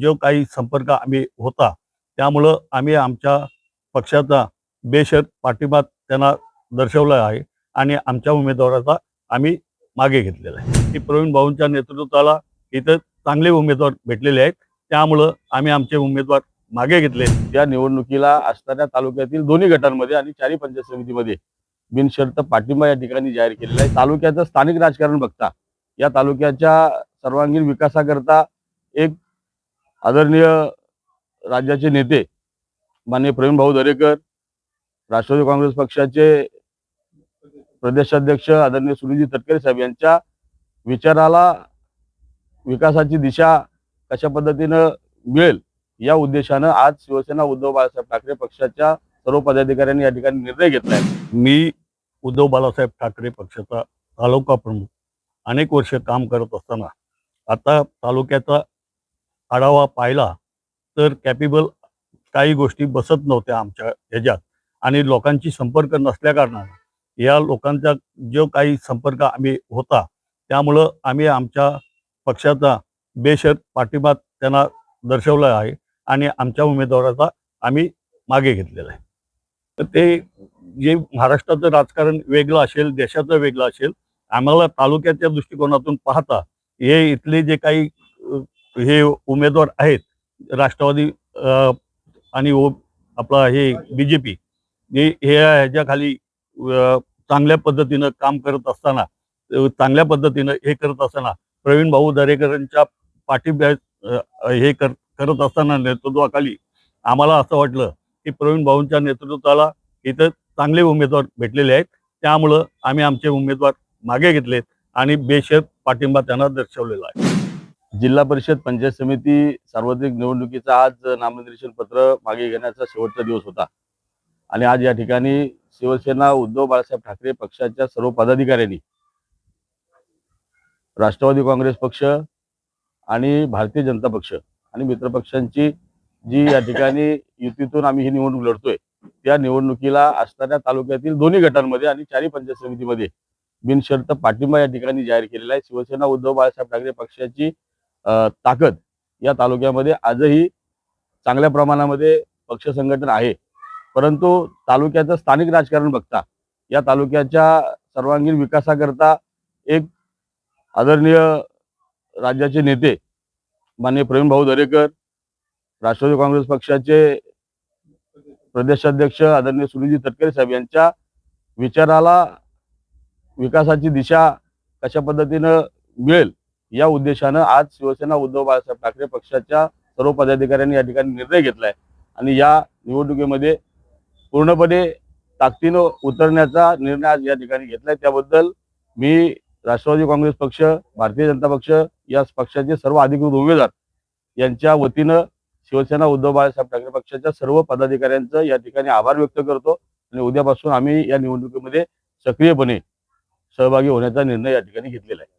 जो काही संपर्क आम्ही होता त्यामुळं आम्ही आमच्या पक्षाचा बेशत पाठिंबा त्यांना दर्शवला आहे आणि आमच्या उमेदवाराचा आम्ही मागे घेतलेला आहे. की प्रवीण भाऊंच्या नेतृत्वाला इथं चांगले उमेदवार भेटलेले आहेत. त्यामुळं आम्ही आमचे उमेदवार मागे घेतले या निवडणुकीला असणाऱ्या तालुक्यातील दोन्ही गटांमध्ये आणि चारी पंचायत समितीमध्ये बिनशर्त पाठिंबा या ठिकाणी जाहीर केलेला आहे. तालुक्याचं स्थानिक राजकारण बघता या तालुक्याच्या सर्वांगीण विकासाकरता एक आदरणीय राज्याचे नेते माननीय प्रवीण भाऊ दरेकर राष्ट्रवादी काँग्रेस पक्षाचे प्रदेशाध्यक्ष आदरणीय सुनीलजी तटकरे साहेब यांच्या विचाराला विकासाची दिशा कशा पद्धतीनं मिळेल या उद्देशानं आज शिवसेना उद्धव बाळासाहेब ठाकरे पक्षाच्या सर्व पदाधिकाऱ्यांनी या ठिकाणी निर्णय घेतलाय मी उद्धव बाळासाहेब ठाकरे पक्षाचा तालुका प्रमुख अनेक वर्ष काम करत असताना आता तालुक्याचा आढावा पाहिला तर कॅपेबल काही गोष्टी बसत नव्हत्या आमच्या ह्याच्यात. आणि लोकांची संपर्क नसल्याकारणानं या लोकांचा जो काही संपर्क आम्ही होता त्यामुळं आम्ही आमच्या पक्षाचा बेशर्त पाठिंबा त्यांना दर्शवला आहे आणि आमच्या उमेदवाराचा आम्ही मागे घेतलेला आहे. तर ते जे महाराष्ट्राचं राजकारण वेगळं असेल देशाचं वेगळं असेल आम्हाला तालुक्याच्या दृष्टिकोनातून पाहता हे इथले जे काही हे उमेदवार आहेत राष्ट्रवादी आणि ओ आपला हे बी जे पी हे ह्याच्या खाली चांगल्या पद्धतीनं काम करत असताना चांगल्या पद्धतीनं हे करत असताना प्रवीण भाऊ दरेकरांच्या पाठिंब्या हे कर करत असताना नेतृत्वाखाली आम्हाला असं वाटलं की प्रवीण भाऊंच्या नेतृत्वाला इथं चांगले उमेदवार भेटलेले आहेत. त्यामुळं आम्ही आमचे उमेदवार मागे घेतलेत आणि बेशर्त पाठिंबा त्यांना दर्शवलेला आहे. जिल्हा परिषद पंचायत समिती सार्वत्रिक निवडणुकीचा आज नामनिर्देशन पत्र मागे घेण्याचा शेवटचा दिवस होता. आणि आज या ठिकाणी शिवसेना उद्धव बाळासाहेब ठाकरे पक्षाच्या सर्व पदाधिकाऱ्यांनी राष्ट्रवादी काँग्रेस पक्ष आणि भारतीय जनता पक्ष आणि मित्रपक्षांची जी या ठिकाणी युतीतून आम्ही ही निवडणूक लढतोय त्या निवडणुकीला असणाऱ्या तालुक्यातील दोन्ही गटांमध्ये आणि चारही पंचायत समितीमध्ये बिनशर्त पाठिंबा या ठिकाणी जाहीर केलेला आहे. शिवसेना उद्धव बाळासाहेब ठाकरे पक्षाची ताकद या तालुक्यामध्ये आजही चांगल्या प्रमाणामध्ये पक्ष संघटन आहे. परंतु तालुक्याचं स्थानिक राजकारण बघता या तालुक्याच्या सर्वांगीण विकासाकरता एक आदरणीय राज्याचे नेते माननीय प्रवीण भाऊ दरेकर राष्ट्रवादी काँग्रेस पक्षाचे प्रदेशाध्यक्ष आदरणीय सुनीलजी तटकरे साहेब यांच्या विचाराला विकासाची दिशा कशा पद्धतीनं मिळेल या उद्देशानं आज शिवसेना उद्धव बाळासाहेब ठाकरे पक्षाच्या सर्व पदाधिकाऱ्यांनी या ठिकाणी निर्णय घेतलाय. आणि या निवडणुकीमध्ये पूर्णपणे ताकदीनं उतरण्याचा निर्णय आज या ठिकाणी घेतलाय. त्याबद्दल मी राष्ट्रवादी काँग्रेस पक्ष भारतीय जनता पक्ष या पक्षाचे सर्व अधिकृत उमेदवार यांच्या वतीनं शिवसेना उद्धव बाळासाहेब ठाकरे पक्षाच्या सर्व पदाधिकाऱ्यांचं या ठिकाणी आभार व्यक्त करतो. आणि उद्यापासून आम्ही या निवडणुकीमध्ये सक्रियपणे सहभागी होण्याचा निर्णय या ठिकाणी घेतलेला आहे.